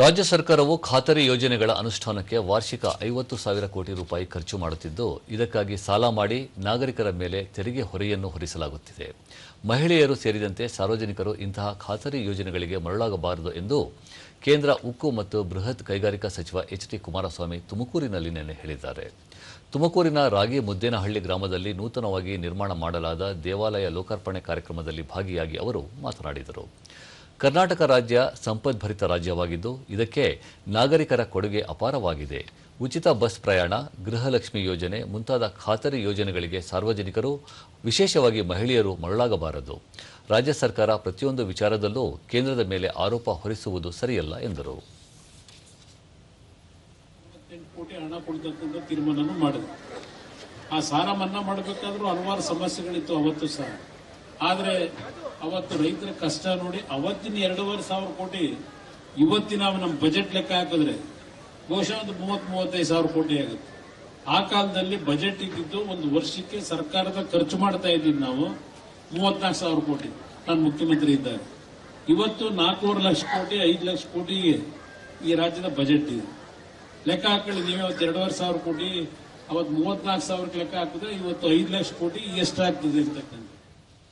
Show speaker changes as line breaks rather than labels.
ರಾಜ್ಯ ಸರ್ಕಾರವು ಖಾತರಿ ಯೋಜನೆಗಳ ಅನುಷ್ಠಾನಕ್ಕೆ ವಾರ್ಷಿಕ ಐವತ್ತು ಸಾವಿರ ಕೋಟಿ ರೂಪಾಯಿ ಖರ್ಚು ಮಾಡುತ್ತಿದ್ದು, ಇದಕ್ಕಾಗಿ ಸಾಲ ಮಾಡಿ ನಾಗರಿಕರ ಮೇಲೆ ತೆರಿಗೆ ಹೊರೆಯನ್ನು ಹೊರಿಸಲಾಗುತ್ತಿದೆ. ಮಹಿಳೆಯರು ಸೇರಿದಂತೆ ಸಾರ್ವಜನಿಕರು ಇಂತಹ ಖಾತರಿ ಯೋಜನೆಗಳಿಗೆ ಮರಳಾಗಬಾರದು ಎಂದು ಕೇಂದ್ರ ಉಕ್ಕು ಮತ್ತು ಬೃಹತ್ ಕೈಗಾರಿಕಾ ಸಚಿವ ಎಚ್ ಡಿ ಕುಮಾರಸ್ವಾಮಿ ತುಮಕೂರಿನಲ್ಲಿ ನಿನ್ನೆ ಹೇಳಿದ್ದಾರೆ. ತುಮಕೂರಿನ ರಾಗಿ ಮುದ್ದೇನಹಳ್ಳಿ ಗ್ರಾಮದಲ್ಲಿ ನೂತನವಾಗಿ ನಿರ್ಮಾಣ ಮಾಡಲಾದ ದೇವಾಲಯ ಲೋಕಾರ್ಪಣೆ ಕಾರ್ಯಕ್ರಮದಲ್ಲಿ ಭಾಗಿಯಾಗಿ ಅವರು ಮಾತನಾಡಿದರು. ಕರ್ನಾಟಕ ರಾಜ್ಯ ಸಂಪದ್ಭರಿತ ರಾಜ್ಯವಾಗಿದ್ದು, ಇದಕ್ಕೆ ನಾಗರಿಕರ ಕೊಡುಗೆ ಅಪಾರವಾಗಿದೆ. ಉಚಿತ ಬಸ್ ಪ್ರಯಾಣ, ಗೃಹಲಕ್ಷ್ಮಿ ಯೋಜನೆ ಮುಂತಾದ ಖಾತರಿ ಯೋಜನೆಗಳಿಗೆ ಸಾರ್ವಜನಿಕರು, ವಿಶೇಷವಾಗಿ ಮಹಿಳೆಯರು ಮರಳಾಗಬಾರದು. ರಾಜ್ಯ ಸರ್ಕಾರ ಪ್ರತಿಯೊಂದು ವಿಚಾರದಲ್ಲೂ ಕೇಂದ್ರದ ಮೇಲೆ ಆರೋಪ ಹೊರಿಸುವುದು ಸರಿಯಲ್ಲ, ಎಂದರು.
ಆ ಸಾಲ ಮನ್ನಾ ಮಾಡಬೇಕಾದ್ರೂ ಹಲವಾರು ಸಮಸ್ಯೆಗಳಿತ್ತು, ಅವತ್ತು ಸಹ. ಆದರೆ ಅವತ್ತು ರೈತರ ಕಷ್ಟ ನೋಡಿ ಅವತ್ತಿನ ಎರಡೂವರೆ ಸಾವಿರ ಕೋಟಿ ಇವತ್ತಿನ ನಮ್ಮ ಬಜೆಟ್ ಲೆಕ್ಕ ಹಾಕಿದ್ರೆ ಬಹುಶಃ ಒಂದು ಮೂವತ್ತು, ಮೂವತ್ತೈದು ಸಾವಿರ ಕೋಟಿ ಆಗುತ್ತೆ. ಆ ಕಾಲದಲ್ಲಿ ಬಜೆಟ್ ಇದ್ದಿದ್ದು ಒಂದು ವರ್ಷಕ್ಕೆ ಸರ್ಕಾರದ ಖರ್ಚು ಮಾಡ್ತಾ ಇದ್ದೀವಿ ನಾವು. ಮೂವತ್ನಾಲ್ಕು ಸಾವಿರ ಕೋಟಿ ನಾನು ಮುಖ್ಯಮಂತ್ರಿ ಇದ್ದಾಗ ಇವತ್ತು ನಾಲ್ಕೂವರೆ ಲಕ್ಷ ಕೋಟಿ, ಐದು ಲಕ್ಷ ಕೋಟಿ ಈ ರಾಜ್ಯದ ಬಜೆಟ್ ಇದೆ. ಲೆಕ್ಕ ಹಾಕೊಳ್ಳಿ, ನೀವು ಅವತ್ತು ಎರಡೂವರೆ ಸಾವಿರ ಕೋಟಿ, ಅವತ್ತು ಮೂವತ್ನಾಲ್ಕು ಸಾವಿರಕ್ಕೆ ಲೆಕ್ಕ ಹಾಕಿದ್ರೆ ಇವತ್ತು ಐದು ಲಕ್ಷ ಕೋಟಿ ಎಷ್ಟಾಗ್ತದೆ ಅಂತಕ್ಕಂಥ